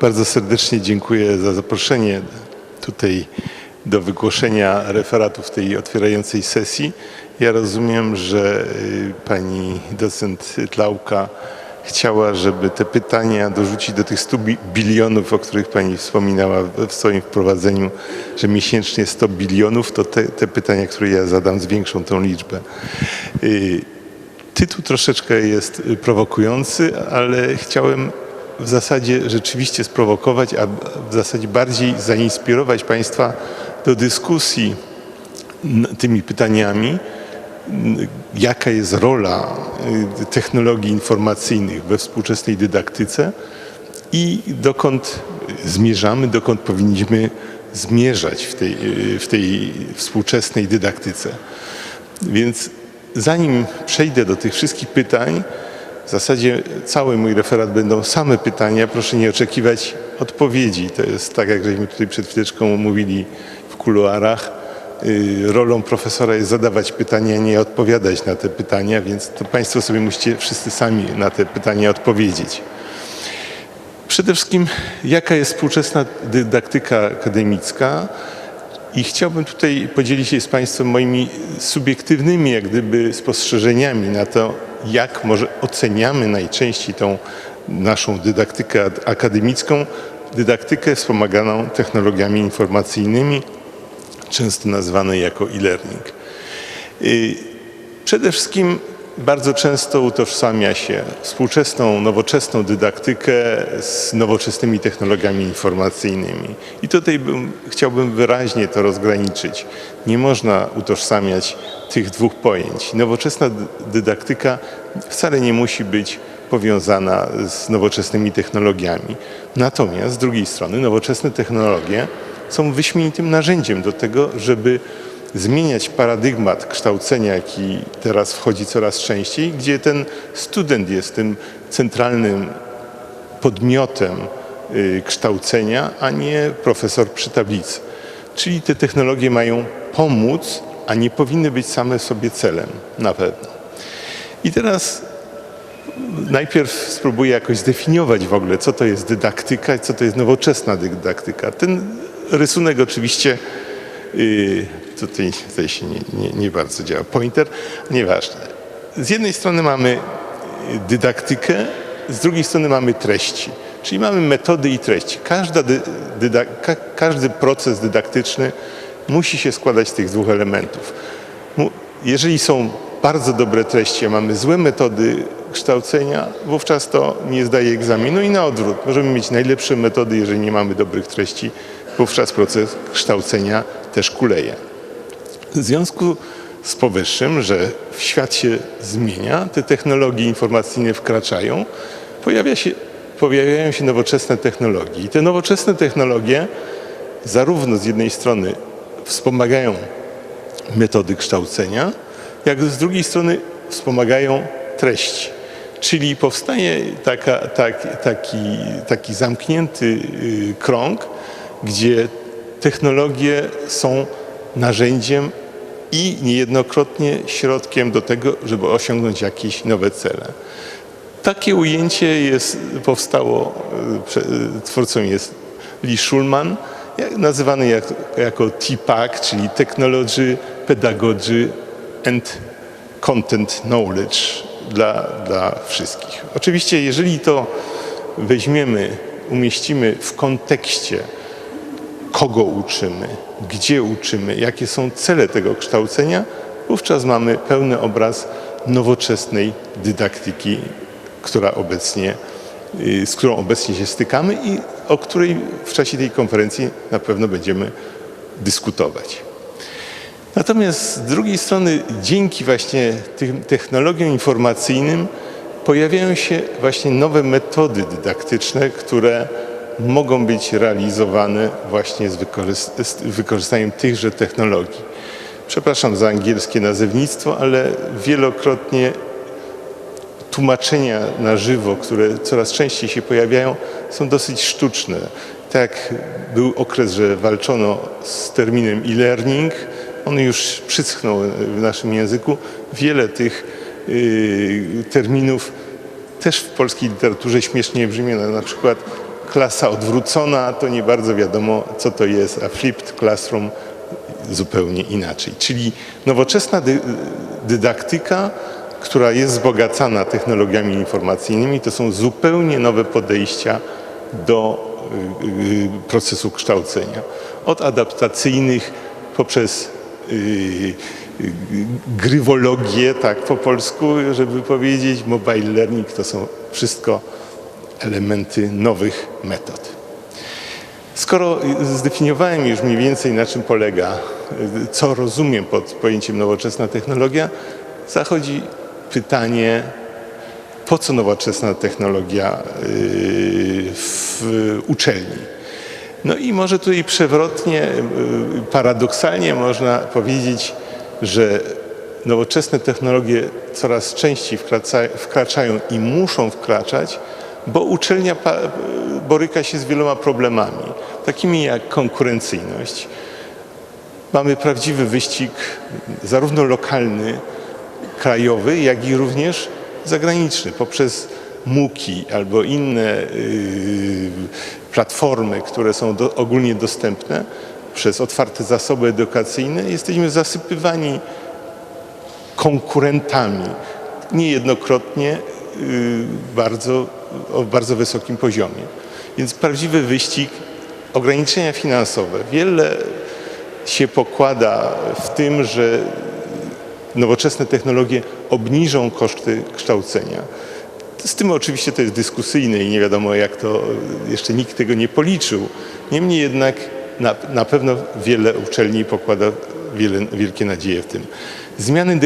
Bardzo serdecznie dziękuję za zaproszenie tutaj do wygłoszenia referatu w tej otwierającej sesji. Ja rozumiem, że y, pani docent Tlauka chciała, żeby te pytania dorzucić do tych 100 bi- bilionów, o których pani wspominała w w swoim wprowadzeniu, że miesięcznie 100 bilionów, to te, te pytania, które ja zadam, zwiększą tą liczbę. Y, Tytuł troszeczkę jest y, prowokujący, ale chciałem w zasadzie rzeczywiście sprowokować, a w zasadzie bardziej zainspirować Państwa do dyskusji tymi pytaniami, jaka jest rola y, technologii informacyjnych we współczesnej dydaktyce i dokąd zmierzamy, dokąd powinniśmy zmierzać w tej, y, w tej współczesnej dydaktyce. Więc zanim przejdę do tych wszystkich pytań, w zasadzie cały mój referat będą same pytania, proszę nie oczekiwać odpowiedzi. To jest tak, jak żeśmy tutaj przed chwileczką mówili w kuluarach. y, Rolą profesora jest zadawać pytania, nie odpowiadać na te pytania, więc to Państwo sobie musicie wszyscy sami na te pytania odpowiedzieć. Przede wszystkim, jaka jest współczesna dydaktyka akademicka? I chciałbym tutaj podzielić się z Państwem moimi subiektywnymi, jak gdyby, spostrzeżeniami na to, jak może oceniamy najczęściej tą naszą dydaktykę ad- akademicką, dydaktykę wspomaganą technologiami informacyjnymi, często nazywanej jako e-learning. Y, Przede wszystkim bardzo często utożsamia się współczesną, nowoczesną dydaktykę z nowoczesnymi technologiami informacyjnymi. I tutaj bym, chciałbym wyraźnie to rozgraniczyć. Nie można utożsamiać tych dwóch pojęć. Nowoczesna dy- dydaktyka wcale nie musi być powiązana z nowoczesnymi technologiami. Natomiast z drugiej strony nowoczesne technologie są wyśmienitym narzędziem do tego, żeby zmieniać paradygmat kształcenia, jaki teraz wchodzi coraz częściej, gdzie ten student jest tym centralnym podmiotem y, kształcenia, a nie profesor przy tablicy. Czyli te technologie mają pomóc, a nie powinny być same sobie celem, na pewno. I teraz najpierw spróbuję jakoś zdefiniować w ogóle, co to jest dydaktyka i co to jest nowoczesna dydaktyka. Ten rysunek oczywiście Yy, tutaj, tutaj się nie, nie, nie bardzo działa. Pointer, nieważne. Z jednej strony mamy dydaktykę, z drugiej strony mamy treści. Czyli mamy metody i treści. Każda ka, każdy proces dydaktyczny musi się składać z tych dwóch elementów. Jeżeli są bardzo dobre treści, a mamy złe metody kształcenia, wówczas to nie zdaje egzaminu i na odwrót. Możemy mieć najlepsze metody, jeżeli nie mamy dobrych treści, wówczas proces kształcenia też kuleje. W związku z powyższym, że świat się zmienia, te technologie informacyjne wkraczają, pojawia się, pojawiają się nowoczesne technologie. I te nowoczesne technologie zarówno z jednej strony wspomagają metody kształcenia, jak z drugiej strony wspomagają treści. Czyli powstaje taka, tak, taki, taki zamknięty y, krąg, gdzie technologie są narzędziem i niejednokrotnie środkiem do tego, żeby osiągnąć jakieś nowe cele. Takie ujęcie jest, powstało, prze- y, twórcą jest Lee Schulman, nazywany jak, jako TPAC, czyli Technology, Pedagogy and Content Knowledge dla, dla wszystkich. Oczywiście, jeżeli to weźmiemy, umieścimy w kontekście kogo uczymy, gdzie uczymy, jakie są cele tego kształcenia, wówczas mamy pełny obraz nowoczesnej dydaktyki, która obecnie, y, z którą obecnie się stykamy i o której w czasie tej konferencji na pewno będziemy dyskutować. Natomiast z drugiej strony, dzięki właśnie tym technologiom informacyjnym pojawiają się właśnie nowe metody dydaktyczne, które mogą być realizowane właśnie z, z wykorzystaniem tychże technologii. Przepraszam za angielskie nazewnictwo, ale wielokrotnie tłumaczenia na żywo, które coraz częściej się pojawiają, są dosyć sztuczne. Tak był okres, że walczono z terminem e-learning, on już przyschnął w naszym języku. Wiele tych y, terminów też w polskiej literaturze śmiesznie brzmi, no, na przykład klasa odwrócona to nie bardzo wiadomo, co to jest, a flipped classroom zupełnie inaczej. Czyli nowoczesna dy, dydaktyka, która jest wzbogacana technologiami informacyjnymi, to są zupełnie nowe podejścia do y, y, procesu kształcenia. Od adaptacyjnych poprzez y, grywologię, tak po polsku, żeby powiedzieć, mobile learning, to są wszystko elementy nowych metod. Skoro zdefiniowałem już mniej więcej na czym polega, co rozumiem pod pojęciem nowoczesna technologia, zachodzi pytanie, po co nowoczesna technologia yy, w uczelni? No i może tutaj przewrotnie, yy, paradoksalnie można powiedzieć, że nowoczesne technologie coraz częściej wkracza- wkraczają i muszą wkraczać, bo uczelnia boryka się z wieloma problemami, takimi jak konkurencyjność. Mamy prawdziwy wyścig, zarówno lokalny, krajowy, jak i również zagraniczny, poprzez MOOCi albo inne y, platformy, które są do, ogólnie dostępne, przez otwarte zasoby edukacyjne, jesteśmy zasypywani konkurentami, niejednokrotnie bardzo, o bardzo wysokim poziomie. Więc prawdziwy wyścig, ograniczenia finansowe. Wiele się pokłada w tym, że nowoczesne technologie obniżą koszty kształcenia. Z tym oczywiście to jest dyskusyjne i nie wiadomo jak to, jeszcze nikt tego nie policzył. Niemniej jednak na, na pewno wiele uczelni pokłada wiele, wielkie nadzieje w tym. Zmiany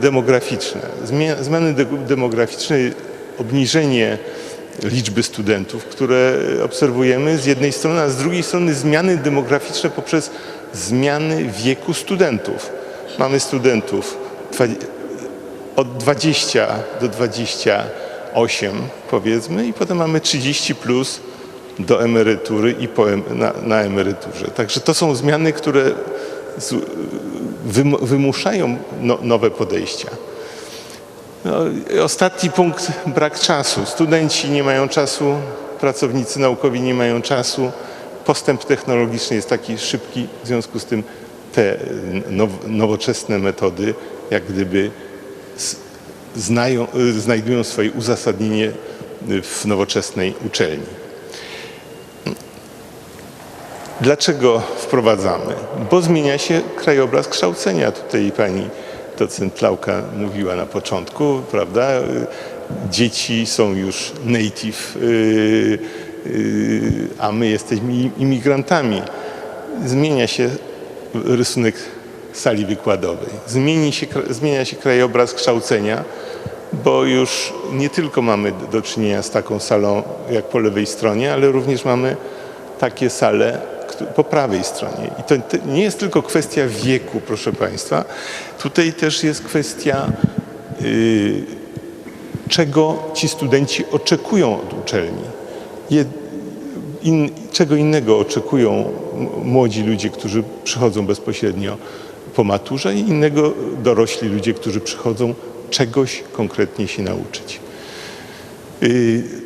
demograficzne. Zmia- Zmiany de- demograficzne, obniżenie liczby studentów, które obserwujemy z jednej strony, a z drugiej strony zmiany demograficzne poprzez zmiany wieku studentów. Mamy studentów od 20 do 28 powiedzmy i potem mamy 30 plus do emerytury i po, na, na emeryturze. Także to są zmiany, które z, wymuszają no, nowe podejścia. No, ostatni punkt, brak czasu. Studenci nie mają czasu, pracownicy naukowi nie mają czasu. Postęp technologiczny jest taki szybki, w związku z tym te now, nowoczesne metody jak gdyby znają, znajdują swoje uzasadnienie w nowoczesnej uczelni. Dlaczego wprowadzamy? Bo zmienia się krajobraz kształcenia. Tutaj pani docent Lauka mówiła na początku, prawda? Dzieci są już native, yy, yy, a my jesteśmy imigrantami. Zmienia się rysunek sali wykładowej. Zmieni się, zmienia się krajobraz kształcenia, bo już nie tylko mamy do czynienia z taką salą jak po lewej stronie, ale również mamy takie sale po prawej stronie. I to nie jest tylko kwestia wieku, proszę Państwa. Tutaj też jest kwestia, y, czego ci studenci oczekują od uczelni. Czego innego oczekują młodzi ludzie, którzy przychodzą bezpośrednio po maturze i innego dorośli ludzie, którzy przychodzą czegoś konkretnie się nauczyć. Y,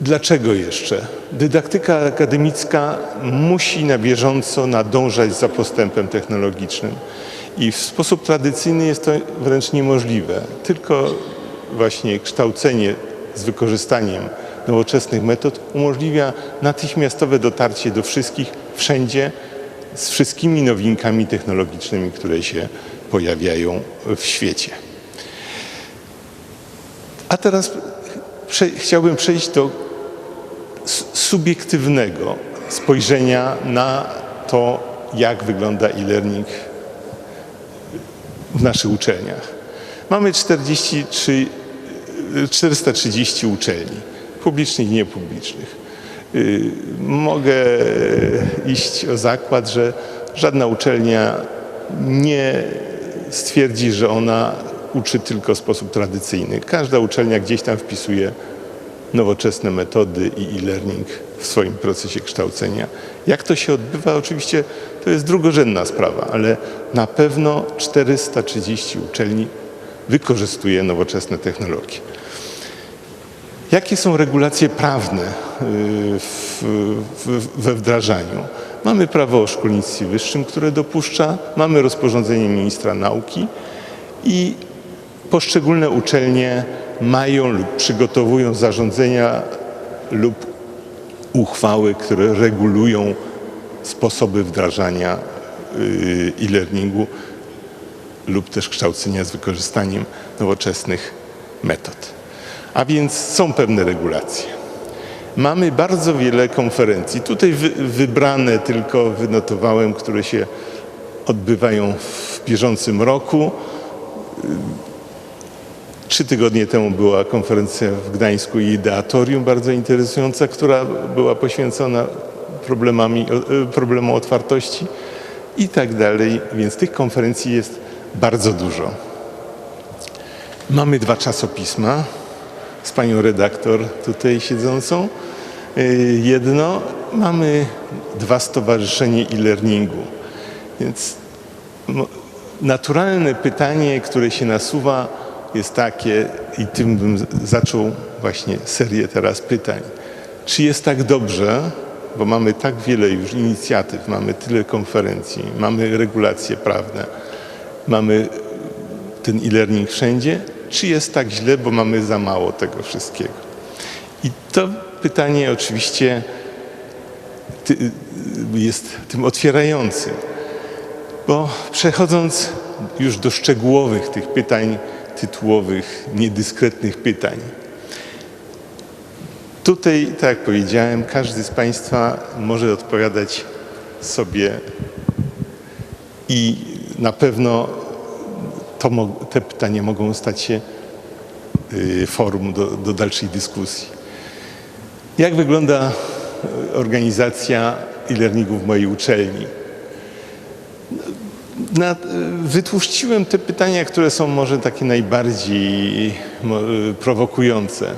Dlaczego jeszcze? Dydaktyka akademicka musi na bieżąco nadążać za postępem technologicznym i w sposób tradycyjny jest to wręcz niemożliwe. Tylko właśnie kształcenie z wykorzystaniem nowoczesnych metod umożliwia natychmiastowe dotarcie do wszystkich wszędzie z wszystkimi nowinkami technologicznymi, które się pojawiają w świecie. A teraz prze, chciałbym przejść do subiektywnego spojrzenia na to, jak wygląda e-learning w naszych uczelniach. Mamy 43, 430 uczelni, publicznych i niepublicznych. Y, Mogę iść o zakład, że żadna uczelnia nie stwierdzi, że ona uczy tylko w sposób tradycyjny. Każda uczelnia gdzieś tam wpisuje nowoczesne metody i e-learning w swoim procesie kształcenia. Jak to się odbywa? Oczywiście to jest drugorzędna sprawa, ale na pewno 430 uczelni wykorzystuje nowoczesne technologie. Jakie są regulacje prawne y, w, w, we wdrażaniu? Mamy prawo o szkolnictwie wyższym, które dopuszcza, mamy rozporządzenie ministra nauki i poszczególne uczelnie mają lub przygotowują zarządzenia lub uchwały, które regulują sposoby wdrażania y, e-learningu lub też kształcenia z wykorzystaniem nowoczesnych metod. A więc są pewne regulacje. Mamy bardzo wiele konferencji. Tutaj wy, wybrane tylko wynotowałem, które się odbywają w bieżącym roku. Trzy tygodnie temu była konferencja w Gdańsku i Ideatorium bardzo interesująca, która była poświęcona problemami, problemu otwartości i tak dalej. Więc tych konferencji jest bardzo dużo. Mamy dwa czasopisma z panią redaktor tutaj siedzącą. Y, Jedno, mamy dwa stowarzyszenia e-learningu. Więc naturalne pytanie, które się nasuwa, jest takie, i tym bym zaczął właśnie serię teraz pytań. Czy jest tak dobrze, bo mamy tak wiele już inicjatyw, mamy tyle konferencji, mamy regulacje prawne, mamy ten e-learning wszędzie, czy jest tak źle, bo mamy za mało tego wszystkiego? I to pytanie oczywiście jest tym otwierającym, bo przechodząc już do szczegółowych tych pytań tytułowych, niedyskretnych pytań, tutaj, tak jak powiedziałem, każdy z Państwa może odpowiadać sobie i na pewno to, te pytania mogą stać się y, forum do, do dalszej dyskusji. Jak wygląda y, organizacja e-learningu w mojej uczelni? Na, te pytania, które są może takie najbardziej y, prowokujące.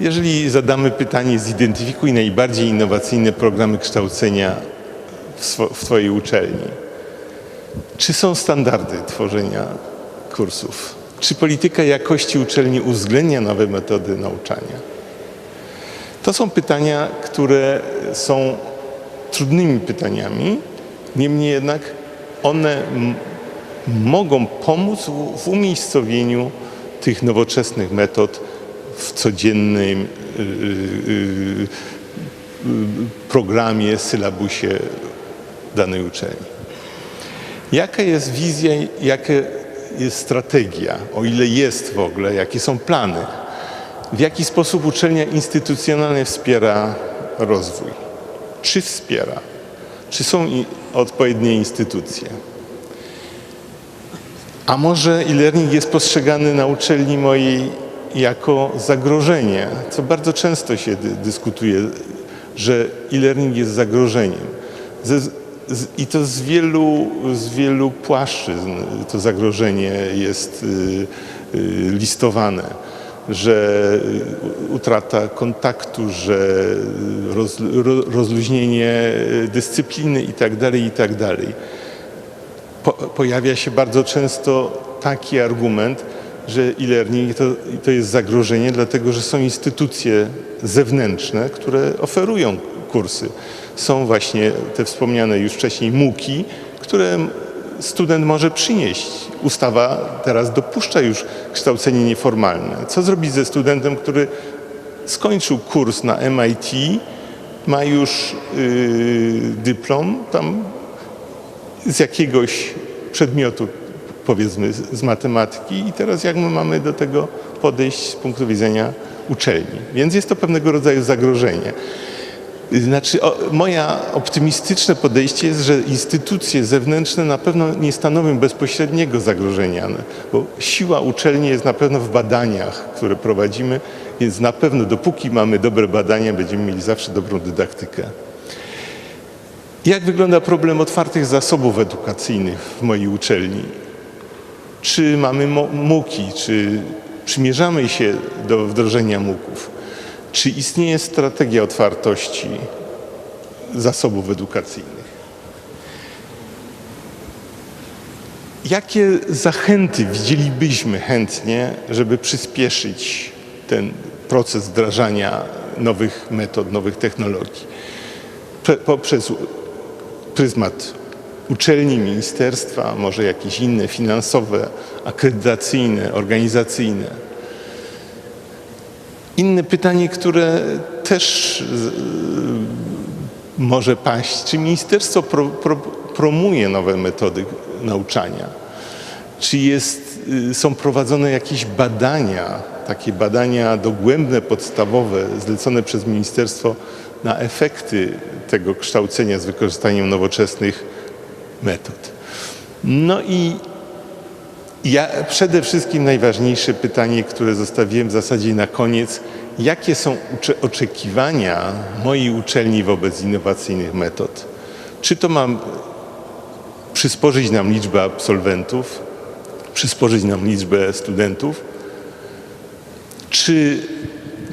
Jeżeli zadamy pytanie, zidentyfikuj najbardziej innowacyjne programy kształcenia w, swo- w Twojej uczelni. Czy są standardy tworzenia kursów? Czy polityka jakości uczelni uwzględnia nowe metody nauczania? To są pytania, które są trudnymi pytaniami, niemniej jednak one mogą pomóc w, w umiejscowieniu tych nowoczesnych metod w codziennym y, y, y, programie, sylabusie danej uczelni. Jaka jest wizja, jaka jest strategia, o ile jest w ogóle, jakie są plany? W jaki sposób uczelnia instytucjonalnie wspiera rozwój? Czy wspiera? Czy są odpowiednie instytucje? A może e-learning jest postrzegany na uczelni mojej jako zagrożenie, co bardzo często się dy- dyskutuje, że e-learning jest zagrożeniem. Ze, z, I to z wielu, z wielu płaszczyzn to zagrożenie jest y, y, listowane, że utrata kontaktu, że roz, ro, rozluźnienie dyscypliny itd., itd po, pojawia się bardzo często taki argument, że e-learning to, to jest zagrożenie, dlatego że są instytucje zewnętrzne, które oferują kursy. Są właśnie te wspomniane już wcześniej MOOCi, które student może przynieść. Ustawa teraz dopuszcza już kształcenie nieformalne. Co zrobić ze studentem, który skończył kurs na MIT, ma już yy, dyplom, tam z jakiegoś przedmiotu, powiedzmy z matematyki i teraz jak my mamy do tego podejść z punktu widzenia uczelni. Więc jest to pewnego rodzaju zagrożenie. Znaczy, o, moja optymistyczne podejście jest, że instytucje zewnętrzne na pewno nie stanowią bezpośredniego zagrożenia, bo siła uczelni jest na pewno w badaniach, które prowadzimy, więc na pewno dopóki mamy dobre badania, będziemy mieli zawsze dobrą dydaktykę. Jak wygląda problem otwartych zasobów edukacyjnych w mojej uczelni? Czy mamy MOOCi, czy przymierzamy się do wdrożenia MOOCów? Czy istnieje strategia otwartości zasobów edukacyjnych? Jakie zachęty widzielibyśmy chętnie, żeby przyspieszyć ten proces wdrażania nowych metod, nowych technologii Prze- poprzez pryzmat uczelni, ministerstwa, może jakieś inne finansowe, akredytacyjne, organizacyjne. Inne pytanie, które też z- może paść, czy ministerstwo pro, pro, promuje nowe metody nauczania? Czy jest, y, są prowadzone jakieś badania, takie badania dogłębne, podstawowe, zlecone przez ministerstwo na efekty tego kształcenia z wykorzystaniem nowoczesnych metod? No i ja przede wszystkim najważniejsze pytanie, które zostawiłem w zasadzie na koniec. Jakie są oczekiwania mojej uczelni wobec innowacyjnych metod? Czy to ma przysporzyć nam liczbę absolwentów, przysporzyć nam liczbę studentów? Czy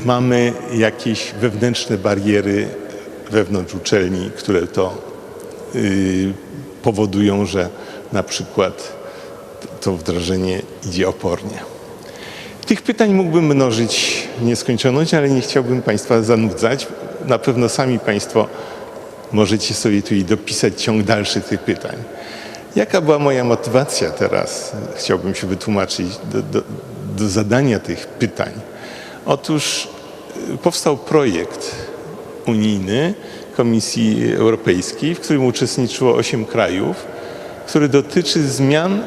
mamy jakieś wewnętrzne bariery wewnątrz uczelni, które to y, powodują, że na przykład to wdrożenie idzie opornie. Tych pytań mógłbym mnożyć nieskończoność, ale nie chciałbym Państwa zanudzać. Na pewno sami Państwo możecie sobie tutaj dopisać ciąg dalszy tych pytań. Jaka była moja motywacja teraz? Chciałbym się wytłumaczyć do, do, do zadania tych pytań. Otóż y, powstał projekt unijny Komisji Europejskiej, w którym uczestniczyło 8 krajów, który dotyczy zmian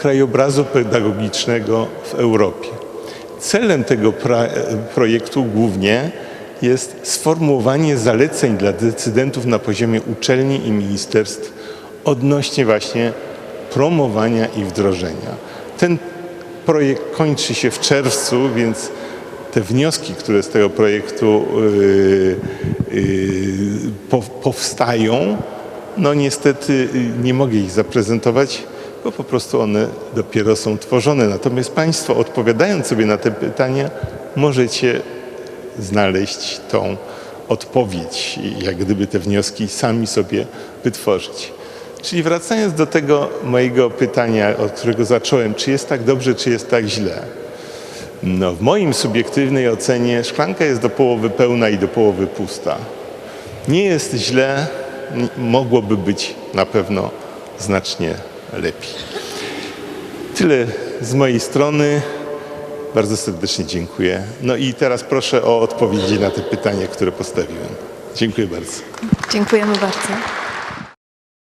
krajobrazu pedagogicznego w Europie. Celem tego projektu głównie jest sformułowanie zaleceń dla decydentów na poziomie uczelni i ministerstw odnośnie właśnie promowania i wdrożenia. Ten projekt kończy się w czerwcu, więc te wnioski, które z tego projektu yy, yy, po, powstają, no niestety nie mogę ich zaprezentować, bo po prostu one dopiero są tworzone. Natomiast Państwo odpowiadając sobie na te pytania, możecie znaleźć tą odpowiedź jak gdyby te wnioski sami sobie wytworzyć. Czyli wracając do tego mojego pytania, od którego zacząłem, czy jest tak dobrze, czy jest tak źle. No, w moim subiektywnej ocenie szklanka jest do połowy pełna i do połowy pusta. Nie jest źle, mogłoby być na pewno znacznie lepiej. Tyle z mojej strony. Bardzo serdecznie dziękuję. No i teraz proszę o odpowiedzi na te pytania, które postawiłem. Dziękuję bardzo. Dziękujemy bardzo.